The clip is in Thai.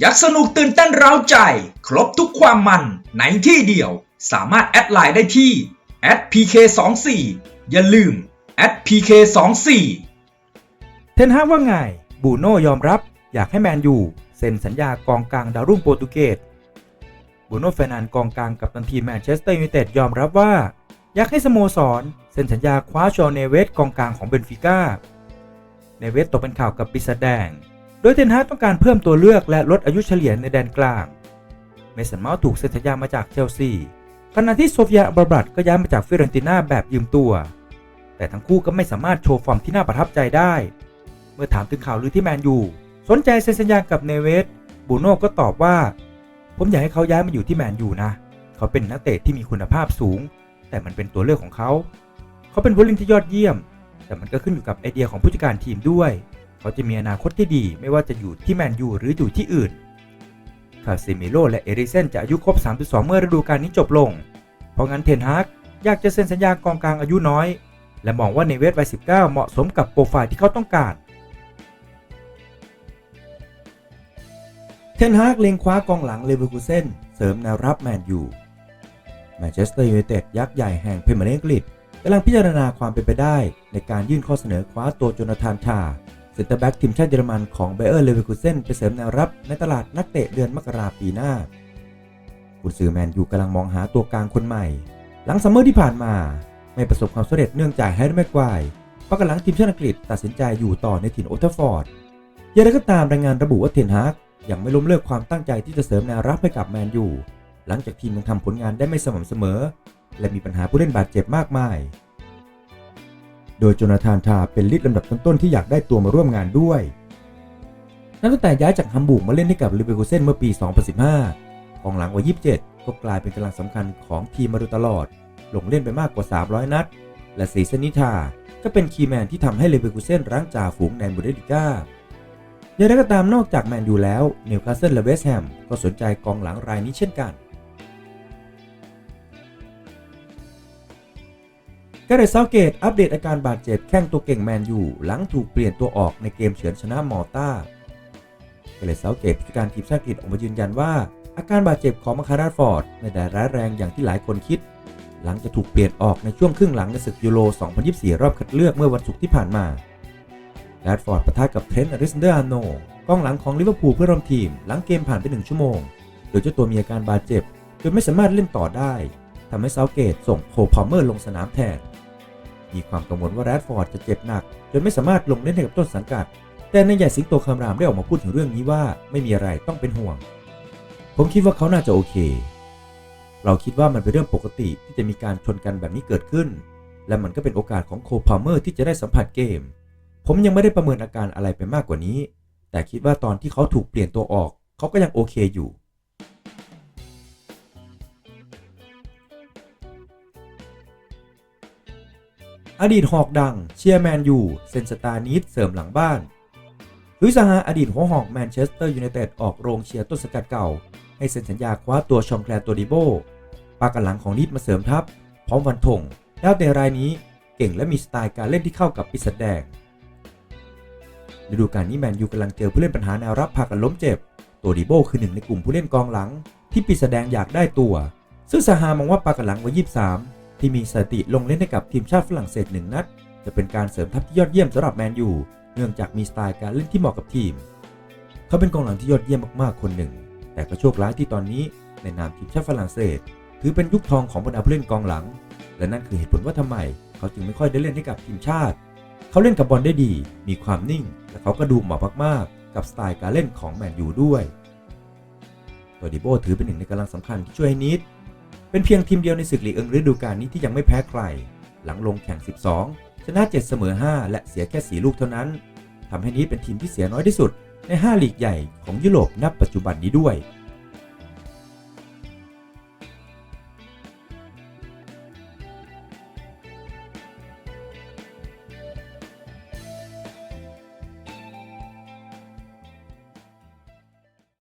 อยากสนุกตื่นเต้นเร้าใจ ครบทุกความมันในที่เดียว สามารถแอดไลน์ได้ที่ @pk24 อย่าลืม @pk24 เทนฮากว่าไง บูโน่ยอมรับ อยากให้แมนยูเซ็นสัญญากองกลางดาวรุ่งโปรตุเกส บูโน่เฟรนันกองกลางกับตันทีแมนเชสเตอร์ยูไนเต็ดยอมรับว่า อยากให้สโมสรเซ็นสัญญาคว้าชอเนเวสกองกลางของเบนฟิก้า เนเวสตกเป็นข่าวกับปีศาจแดง โดยเทนฮากต้องการเพิ่มตัวเลือกและลดอายุเฉลี่ยในแดนกลาง เมสันเมาส์ถูกเซ็นสัญญามาจากเชลซีขณะที่โซเฟียอับาบัตก็ย้ายมาจากฟิเรนติน่าแบบยืมตัว แต่ทั้งคู่ก็ไม่สามารถโชว์ฟอร์มที่น่าประทับใจได้ เมื่อถามถึงข่าวลือที่แมนยูสนใจเซ็นสัญญากับเนเวสบูโน่ก็ตอบว่า ผมอยากให้เขาย้ายมาอยู่ที่แมนยูนะ เขาเป็นนักเตะที่มีคุณภาพสูง แต่มันเป็นตัวเลือกของเขา เขาเป็นผู้เล่นที่ยอดเยี่ยม แต่มันก็ขึ้นอยู่กับไอเดียของผู้จัดการทีมด้วย เขาจะมีอนาคตที่ดีไม่ว่าจะอยู่ที่แมนยูหรืออยู่ที่อื่น คาซิมิโลและเอริเซนจะอายุครบ 32 เมื่อฤดูกาลนี้จบลง เพราะงั้นเทนฮากอยากจะเซ็นสัญญากองกลางอายุน้อย และมองว่าเนเวสวัย 19 เหมาะสมกับโปรไฟล์ที่เขาต้องการ เทนฮากเล็งคว้ากองหลังเลเวอร์คูเซนเสริมแนวรับแมนยูแมนเชสเตอร์ยูไนเต็ดยักษ์ใหญ่แห่งพรีเมียร์ลีกกำลังพิจารณาความเป็นไปได้ในการยื่นข้อเสนอคว้าตัวโจนาธานชา เซนเตอร์แบ็กทีมชาติเยอรมันของเบเออร์เลเวอร์คูเซนไปเสริมแนวรับในตลาดนักเตะเดือนมกราปีหน้ากุนซือแมนยูกำลังมองหาตัวกลางคนใหม่ หลังซัมเมอร์ที่ผ่านมา ไม่ประสบความสำเร็จเนื่องจากแฮร์รี่แม็กควายปักหลังทีมชาติอังกฤษตัดสินใจอยู่ต่อในถิ่นโอเทอร์ฟอร์ดอย่างไรก็ตามรายงานระบุว่าเทนฮากยังไม่ล้มเลิกความตั้งใจที่จะเสริมแนวรับให้กับแมนยูหลังจากทีมยังทำผลงานได้ไม่สม่ำเสมอ และมีปัญหาผู้เล่นบาดเจ็บมากมาย โดยโจนาธานทาเป็นลิดลำดับต้นๆที่อยากได้ตัวมาร่วมงานด้วย นับตั้งแต่ย้ายจากฮัมบูร์กมาเล่นให้กับลิเวอร์พูลเซนเมื่อปี 2015กองหลังวัย 27 ก็กลายเป็นกำลังสำคัญของทีมมาโดยตลอด ลงเล่นไปมากกว่า 300 นัด และซีซันนิทาก็เป็นคีย์แมนที่ทำให้เลเวอร์คูเซนรั้งจ่าฝูงในบุนเดลิก้าอย่างไรก็ตามนอกจากแมนยูแล้วนิวคาสเซิลและเวสต์แฮมก็สนใจกองหลังรายนี้เช่นกัน เรตเซาเกตอัปเดตอาการบาดเจ็บแข้งตัวเก่งแมนยูหลังถูกเปลี่ยนตัวออกในเกมเฉือนชนะมอลตากเรตเซาเกตผู้จัดการทีมชาติอังกฤษออกมายืนยันว่า อาการบาดเจ็บของมาคาราฟอร์ดไม่ได้ร้ายแรงอย่างที่หลายคนคิด หลังจะถูกเปลี่ยนออกในช่วงครึ่งหลังในศึกยูโร 2024 รอบคัดเลือกเมื่อวันศุกร์ที่ผ่านมาแรดฟอร์ดปะทะกับเทรนต์อริสเดอร์อาโนกองหลังของลิเวอร์พูลเพื่อร่วมทีม หลังเกมผ่านไปหนึ่งชั่วโมง โดยเจ้าตัวมีอาการบาดเจ็บจนไม่สามารถเล่นต่อได้ทำให้เซาเกตส่งโคพอมเมอร์ลงสนามแทน มีความกังวลว่าแรดฟอร์ดจะเจ็บหนัก จนไม่สามารถลงเล่นให้กับต้นสังกัด แต่นายใหญ่สิงโตคำรามได้ออกมาพูดถึงเรื่องนี้ว่าไม่มีอะไรต้องเป็นห่วง ผมคิดว่าเขาน่าจะโอเค เราคิดว่ามันเป็นเรื่องปกติที่จะมีการชนกันแบบนี้เกิดขึ้น และมันก็เป็นโอกาสของโคพาเมอร์ที่จะได้สัมผัสเกม ผมยังไม่ได้ประเมินอาการอะไรไปมากกว่านี้ แต่คิดว่าตอนที่เขาถูกเปลี่ยนตัวออก เขาก็ยังโอเคอยู่ อดีตหอกดังเชียร์แมนยูเซนสตาร์นิดเสริมหลังบ้านลุยซาฮาอดีตหัวหอกแมนเชสเตอร์ยูไนเต็ดออกโรงเชียร์ต้นสกัดเก่า ให้เซ็นสัญญาคว้าตัวชองแคลร์ตัวดิโบปากันหลังของนิดมาเสริมทัพ พร้อมวันทงดาวเตะรายนี้เก่งและมีสไตล์การเล่นที่เข้ากับปีศาจแดงฤดูกาลนี้แมนยูกำลังเจอผู้เล่นปัญหาแนวรับพากันล้มเจ็บ ตัวดิโบคือหนึ่งในกลุ่มผู้เล่นกองหลัง ที่ปีศาจแดงอยากได้ตัว ซึ่งซาฮามองว่าปากันหลังวัย23 ที่มีสถิติลงเล่นให้กับทีมชาติฝรั่งเศสหนึ่งนัด จะเป็นการเสริมทัพที่ยอดเยี่ยมสำหรับแมนยูเนื่องจากมีสไตล์การเล่นที่เหมาะกับทีม เขาเป็นกองหลังที่ยอดเยี่ยมมากๆคนหนึ่ง แต่ก็โชคร้ายที่ตอนนี้ในนามทีมชาติฝรั่งเศส ถือเป็นยุคทองของบรรดาผู้เล่นกองหลัง และนั่นคือเหตุผลว่าทำไม เขาจึงไม่ค่อยได้เล่นให้กับทีมชาติ เขาเล่นกับบอลได้ดี มีความนิ่ง และเขาก็ดูเหมาะมากๆ กับสไตล์การเล่นของแมนยูด้วยตัวดิโบถือเป็นหนึ่งในกำลังสำคัญที่ช่วยให้นิด เป็นเพียงทีมเดียวในศึกลีกเอิงฤดูกาลนี้ที่ยังไม่แพ้ใคร หลังลงแข่ง 12 ชนะ 7 เสมอ 5 และเสียแค่ 4 ลูกเท่านั้นทำให้นี้เป็นทีมที่เสียน้อยที่สุดใน 5 ลีกใหญ่ของยุโรปณปัจจุบันนี้ด้วย